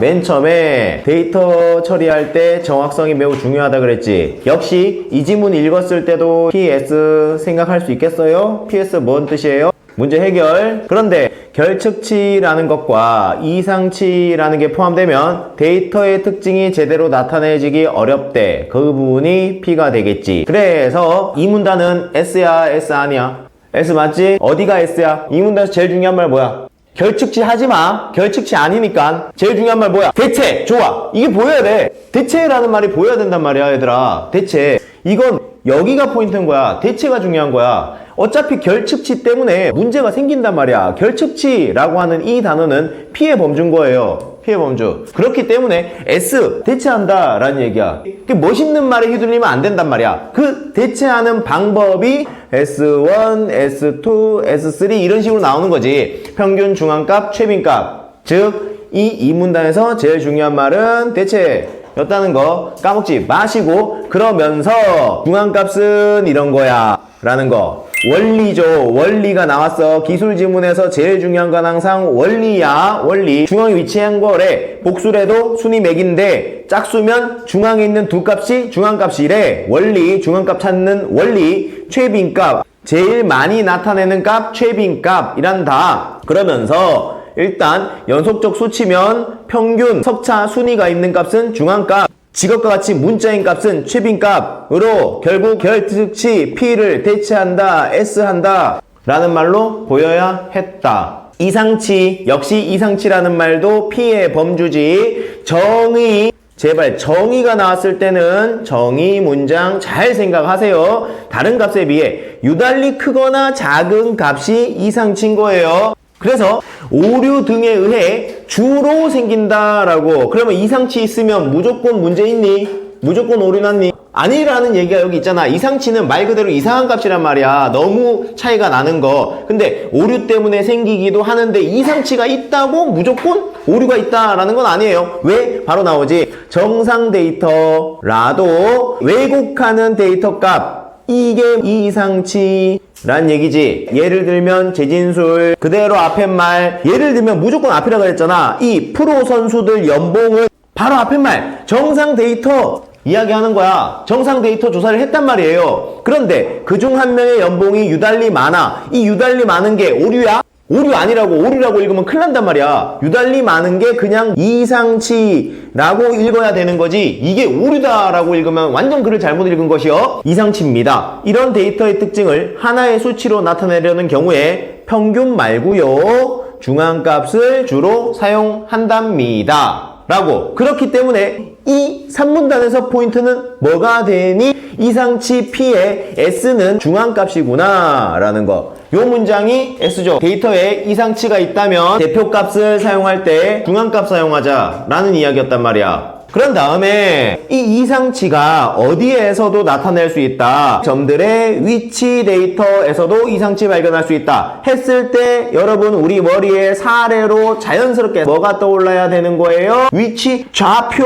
맨 처음에 데이터 처리할 때 정확성이 매우 중요하다 그랬지. 역시 이 지문 읽었을 때도 PS 생각할 수 있겠어요? PS 뭔 뜻이에요? 문제 해결. 그런데 결측치라는 것과 이상치라는 게 포함되면 데이터의 특징이 제대로 나타내지기 어렵대. 그 부분이 P가 되겠지. 그래서 이 문단은 S야, S 아니야? S 맞지? 어디가 S야? 이 문단에서 제일 중요한 말 뭐야? 결측치 하지 마. 결측치 아니니까. 제일 중요한 말 뭐야? 대체. 좋아. 이게 보여야 돼. 대체라는 말이 보여야 된단 말이야, 얘들아. 대체. 이건 여기가 포인트인 거야. 대체가 중요한 거야. 어차피 결측치 때문에 문제가 생긴단 말이야. 결측치라고 하는 이 단어는 피해 범주인 거예요. 피해 범주. 그렇기 때문에 S 대체한다 라는 얘기야. 그 멋있는 말에 휘둘리면 안 된단 말이야. 그 대체하는 방법이 S1, S2, S3 이런 식으로 나오는 거지. 평균 중앙값, 최빈값. 즉, 이 이 문단에서 제일 중요한 말은 대체 였다는 거 까먹지 마시고 그러면서 중앙값은 이런 거야 라는 거. 원리죠. 원리가 나왔어. 기술 지문에서 제일 중요한 건 항상 원리야. 원리. 중앙에 위치한 거래. 복수래도 순위 맥인데 짝수면 중앙에 있는 두 값이 중앙값이래. 원리. 중앙값 찾는 원리. 최빈값. 제일 많이 나타내는 값 최빈값이란다. 그러면서 일단 연속적 수치면 평균 섭차 순위가 있는 값은 중앙값 직업과 같이 문자인 값은 최빈 값으로 결국 결특치 P를 대체한다 S한다 라는 말로 보여야 했다. 이상치 역시 이상치라는 말도 P의 범주지. 정의 제발 정의가 나왔을 때는 정의 문장 잘 생각하세요. 다른 값에 비해 유달리 크거나 작은 값이 이상치인 거예요 그래서 오류 등에 의해 주로 생긴다라고. 그러면 이상치 있으면 무조건 문제 있니? 무조건 오류 났니? 아니라는 얘기가 여기 있잖아. 이상치는 말 그대로 이상한 값이란 말이야. 너무 차이가 나는 거. 근데 오류 때문에 생기기도 하는데 이상치가 있다고? 무조건 오류가 있다라는 건 아니에요. 왜? 바로 나오지. 정상 데이터라도 왜곡하는 데이터 값. 이게 이상치 란 얘기지. 예를 들면 재진술 그대로 앞에 말 예를 들면 무조건 앞이라고 했잖아. 이 프로 선수들 연봉은 바로 앞에 말 정상 데이터 이야기하는 거야. 정상 데이터 조사를 했단 말이에요. 그런데 그 중 한 명의 연봉이 유달리 많아. 이 유달리 많은 게 오류야? 오류 아니라고 오류라고 읽으면 큰일 난단 말이야. 유달리 많은 게 그냥 이상치라고 읽어야 되는 거지. 이게 오류다라고 읽으면 완전 글을 잘못 읽은 것이요. 이상치입니다. 이런 데이터의 특징을 하나의 수치로 나타내려는 경우에 평균 말고요. 중앙값을 주로 사용한답니다. 라고. 그렇기 때문에 이 산문단에서 포인트는 뭐가 되니? 이상치 P의 S는 중앙값이구나. 라는 거. 요 문장이 S죠. 데이터에 이상치가 있다면 대표값을 사용할 때 중앙값 사용하자. 라는 이야기였단 말이야. 그런 다음에 이 이상치가 어디에서도 나타낼 수 있다. 점들의 위치 데이터에서도 이상치 발견할 수 있다. 했을 때 여러분 우리 머리에 사례로 자연스럽게 뭐가 떠올라야 되는 거예요? 위치 좌표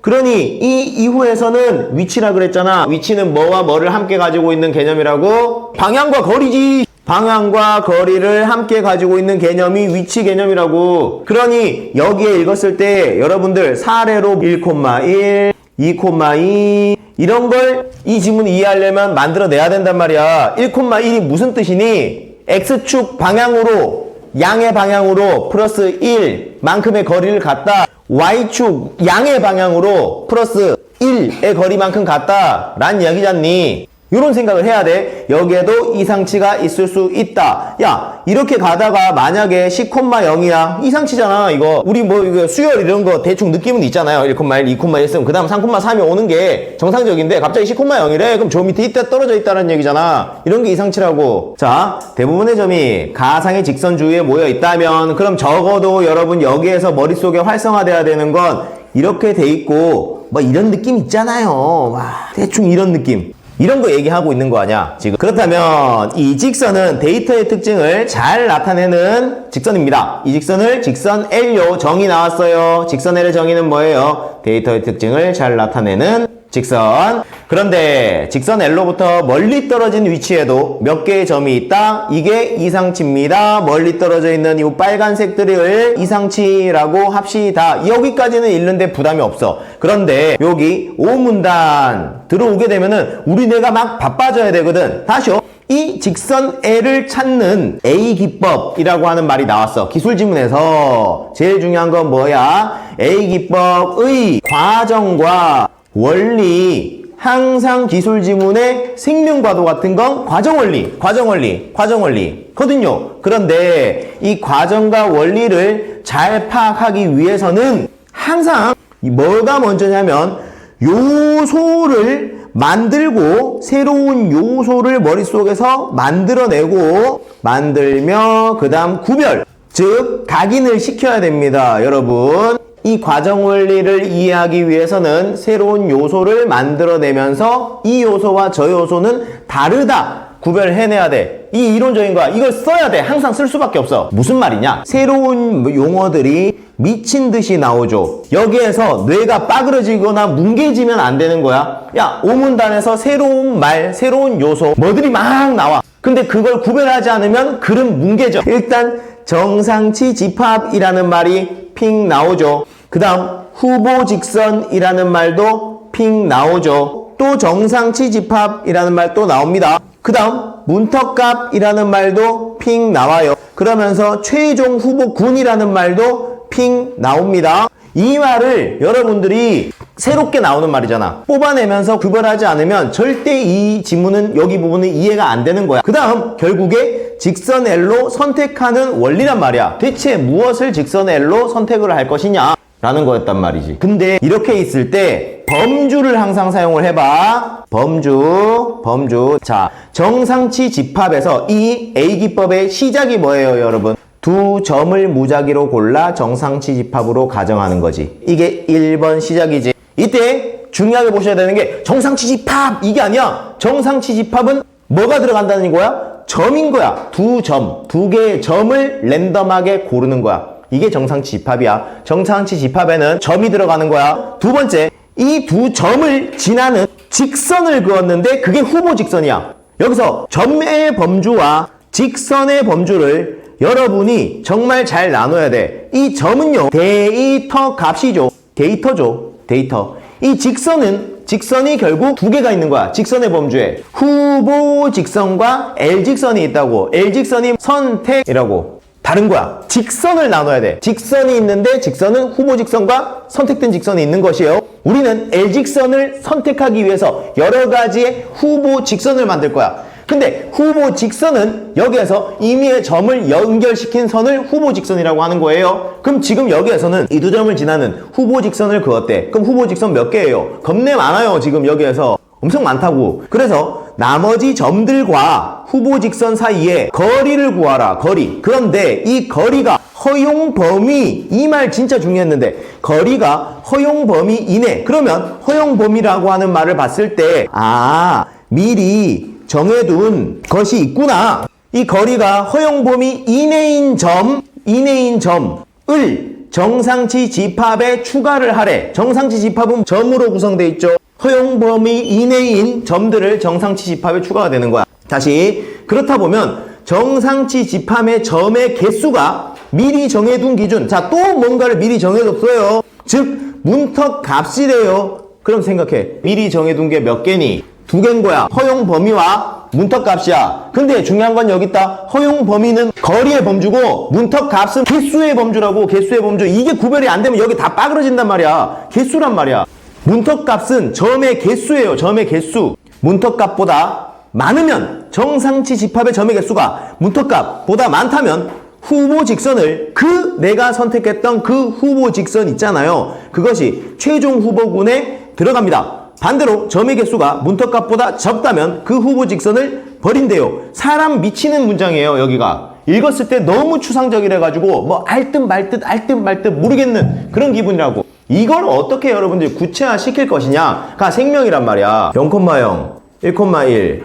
그러니 이 이후에서는 위치라 그랬잖아. 위치는 뭐와 뭐를 함께 가지고 있는 개념이라고? 방향과 거리지. 방향과 거리를 함께 가지고 있는 개념이 위치 개념이라고. 그러니 여기에 읽었을 때 여러분들 사례로 1,1, 2,2 이런 걸 이 지문 이해하려면 만들어내야 된단 말이야. 1,1이 무슨 뜻이니? X축 방향으로 양의 방향으로 플러스 1만큼의 거리를 갖다 Y축 양의 방향으로 플러스 1의 거리만큼 같다 라는 이야기잖니 이런 생각을 해야 돼. 여기에도 이상치가 있을 수 있다. 야 이렇게 가다가 만약에 10,0이야. 이상치잖아 이거. 우리 뭐 이거 수열 이런 거 대충 느낌은 있잖아요. 1,1, 2,1 쓰면 그 다음 3,3이 오는 게 정상적인데 갑자기 10,0이래? 그럼 저 밑에 있다 떨어져 있다는 얘기잖아. 이런 게 이상치라고. 자 대부분의 점이 가상의 직선 주위에 모여 있다면 그럼 적어도 여러분 여기에서 머릿속에 활성화돼야 되는 건 이렇게 돼 있고 뭐 이런 느낌 있잖아요. 와 대충 이런 느낌 이런 거 얘기하고 있는 거 아니야? 지금. 그렇다면 이 직선은 데이터의 특징을 잘 나타내는 직선입니다. 이 직선을 직선 L요. 정의 나왔어요. 직선 L의 정의는 뭐예요? 데이터의 특징을 잘 나타내는 직선. 그런데 직선 L로부터 멀리 떨어진 위치에도 몇 개의 점이 있다. 이게 이상치입니다. 멀리 떨어져 있는 이 빨간색들을 이상치라고 합시다. 여기까지는 읽는데 부담이 없어. 그런데 여기 오문단 들어오게 되면은 우리네가 막 바빠져야 되거든. 다시요. 이 직선 L을 찾는 A 기법이라고 하는 말이 나왔어. 기술 지문에서 제일 중요한 건 뭐야? A 기법의 과정과 원리 항상 기술 지문의 생명과도 같은 건 과정 원리, 과정 원리, 과정 원리거든요. 그런데 이 과정과 원리를 잘 파악하기 위해서는 항상 이 뭐가 먼저냐면 요소를 만들고 새로운 요소를 머릿속에서 만들어내고 만들며 그 다음 구별 즉 각인을 시켜야 됩니다 여러분 이 과정 원리를 이해하기 위해서는 새로운 요소를 만들어내면서 이 요소와 저 요소는 다르다 구별해내야 돼. 이 이론적인 거야. 이걸 써야 돼. 항상 쓸 수밖에 없어. 무슨 말이냐? 새로운 용어들이 미친 듯이 나오죠. 여기에서 뇌가 빠그러지거나 뭉개지면 안 되는 거야. 야, 오문단에서 새로운 말, 새로운 요소, 뭐들이 막 나와. 근데 그걸 구별하지 않으면 글은 뭉개져. 일단 정상치 집합이라는 말이 핑 나오죠. 그 다음 후보 직선이라는 말도 핑 나오죠. 또 정상치 집합이라는 말 또 나옵니다. 그 다음 문턱값이라는 말도 핑 나와요. 그러면서 최종 후보군이라는 말도 핑 나옵니다. 이 말을 여러분들이 새롭게 나오는 말이잖아. 뽑아내면서 구별하지 않으면 절대 이 지문은 여기 부분은 이해가 안 되는 거야. 그 다음 결국에 직선 L로 선택하는 원리란 말이야. 대체 무엇을 직선 L로 선택을 할 것이냐? 라는 거였단 말이지. 근데 이렇게 있을 때 범주를 항상 사용을 해봐. 범주, 범주. 자, 정상치 집합에서 이 A 기법의 시작이 뭐예요, 여러분? 두 점을 무작위로 골라 정상치 집합으로 가정하는 거지. 이게 1번 시작이지. 이때 중요하게 보셔야 되는 게 정상치 집합! 이게 아니야. 정상치 집합은 뭐가 들어간다는 거야? 점인 거야. 두 점, 두 개의 점을 랜덤하게 고르는 거야. 이게 정상치 집합이야. 정상치 집합에는 점이 들어가는 거야. 두 번째, 이 두 점을 지나는 직선을 그었는데 그게 후보 직선이야. 여기서 점의 범주와 직선의 범주를 여러분이 정말 잘 나눠야 돼. 이 점은요, 데이터 값이죠. 데이터죠. 데이터. 이 직선은 직선이 결국 두 개가 있는 거야. 직선의 범주에 후보 직선과 L 직선이 있다고. L 직선이 선택이라고. 다른 거야. 직선을 나눠야 돼. 직선이 있는데 직선은 후보 직선과 선택된 직선이 있는 것이에요. 우리는 L 직선을 선택하기 위해서 여러 가지의 후보 직선을 만들 거야. 근데 후보 직선은 여기에서 임의의 점을 연결시킨 선을 후보 직선이라고 하는 거예요. 그럼 지금 여기에서는 이 두 점을 지나는 후보 직선을 그었대. 그럼 후보 직선 몇 개예요? 겁내 많아요. 지금 여기에서. 엄청 많다고. 그래서 나머지 점들과 후보 직선 사이에 거리를 구하라. 거리. 그런데 이 거리가 허용 범위 이 말 진짜 중요했는데 거리가 허용 범위 이내. 그러면 허용 범위라고 하는 말을 봤을 때 아, 미리 정해둔 것이 있구나. 이 거리가 허용 범위 이내인 점, 이내인 점을 정상치 집합에 추가를 하래. 정상치 집합은 점으로 구성되어 있죠. 허용 범위 이내인 점들을 정상치 집합에 추가가 되는 거야. 다시 그렇다 보면 정상치 집합의 점의 개수가 미리 정해둔 기준. 자, 또 뭔가를 미리 정해뒀어요. 즉 문턱 값이래요. 그럼 생각해. 미리 정해둔 게 몇 개니? 두 개인 거야. 허용 범위와 문턱 값이야. 근데 중요한 건 여기 있다. 허용 범위는 거리의 범주고 문턱 값은 개수의 범주라고 개수의 범주. 이게 구별이 안 되면 여기 다 빠그러진단 말이야. 개수란 말이야. 문턱 값은 점의 개수예요. 점의 개수. 문턱 값보다 많으면 정상치 집합의 점의 개수가 문턱 값보다 많다면 후보 직선을 그 내가 선택했던 그 후보 직선 있잖아요. 그것이 최종 후보군에 들어갑니다. 반대로 점의 개수가 문턱값보다 적다면 그 후보 직선을 버린대요. 사람 미치는 문장이에요, 여기가. 읽었을 때 너무 추상적이라 가지고 뭐 알듯 말듯 알듯 말듯 모르겠는 그런 기분이라고. 이걸 어떻게 여러분들이 구체화 시킬 것이냐가 생명이란 말이야. 0,0, 1,1,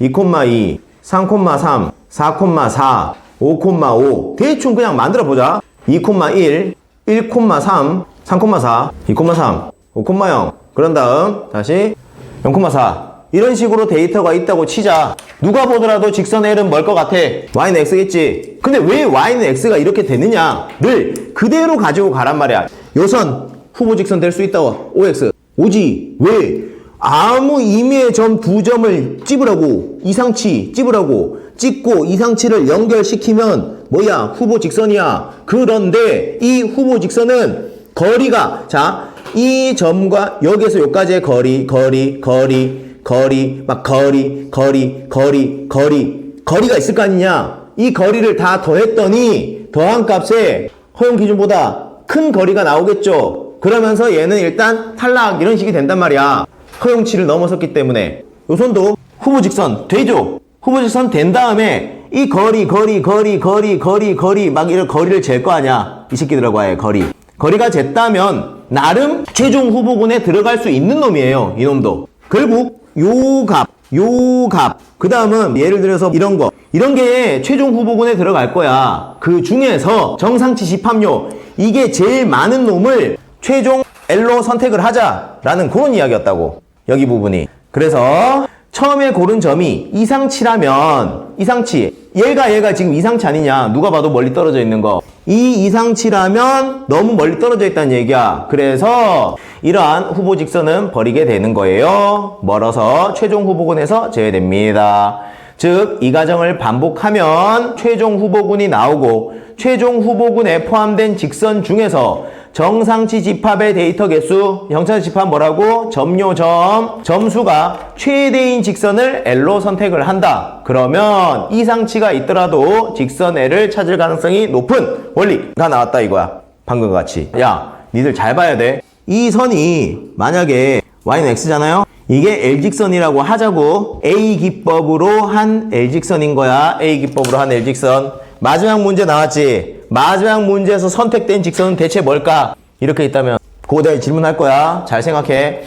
2,2, 3,3, 4,4, 5,5 대충 그냥 만들어 보자. 2,1, 1,3, 3,4, 2,3 5,0 그런 다음 다시 0,4 이런 식으로 데이터가 있다고 치자. 누가 보더라도 직선 L은 뭘 것 같아? Y는 X겠지. 근데 왜 Y는 X가 이렇게 되느냐를 그대로 가지고 가란 말이야. 요선 후보 직선 될 수 있다고. OX 오지. 왜? 아무 임의의 점 두 점을 찝으라고. 이상치 찝으라고. 찍고 이상치를 연결시키면 뭐야? 후보 직선이야. 그런데 이 후보 직선은 거리가 자 이 점과 여기에서 여기까지의 거리 거리 거리 거리 막 거리 거리 거리 거리 거리가 있을 거 아니냐 이 거리를 다 더했더니 더한 값에 허용 기준보다 큰 거리가 나오겠죠 그러면서 얘는 일단 탈락 이런 식이 된단 말이야 허용치를 넘어섰기 때문에 요선도 후보 직선 되죠 후보 직선 된 다음에 이 거리 거리 거리 거리 거리 거리 막 이런 거리를 잴 거 아니야 이 새끼들하고 아예 거리 거리가 쟀다면 나름 최종 후보군에 들어갈 수 있는 놈이에요 이 놈도 결국 요 값, 요 값, 그 다음은 예를 들어서 이런 거. 이런 게 최종 후보군에 들어갈 거야. 그 중에서 정상치 집합료, 이게 제일 많은 놈을 최종 L로 선택을 하자라는 그런 이야기였다고. 여기 부분이. 그래서 처음에 고른 점이 이상치라면, 이상치. 얘가 얘가 지금 이상치 아니냐. 누가 봐도 멀리 떨어져 있는 거. 이 이상치라면 너무 멀리 떨어져 있다는 얘기야. 그래서 이러한 후보 직선은 버리게 되는 거예요. 멀어서 최종 후보군에서 제외됩니다. 즉, 이 과정을 반복하면 최종 후보군이 나오고 최종 후보군에 포함된 직선 중에서 정상치 집합의 데이터 개수, 정상치 집합 뭐라고? 점요점, 점수가 최대인 직선을 L로 선택을 한다. 그러면 이상치가 있더라도 직선 L을 찾을 가능성이 높은 원리가 나왔다 이거야. 방금 같이. 야, 니들 잘 봐야 돼. 이 선이 만약에 y는 x잖아요. 이게 L직선이라고 하자고 A 기법으로 한 L직선인 거야. A 기법으로 한 L직선. 마지막 문제 나왔지? 마지막 문제에서 선택된 직선은 대체 뭘까? 이렇게 있다면 내가 질문할 거야. 잘 생각해.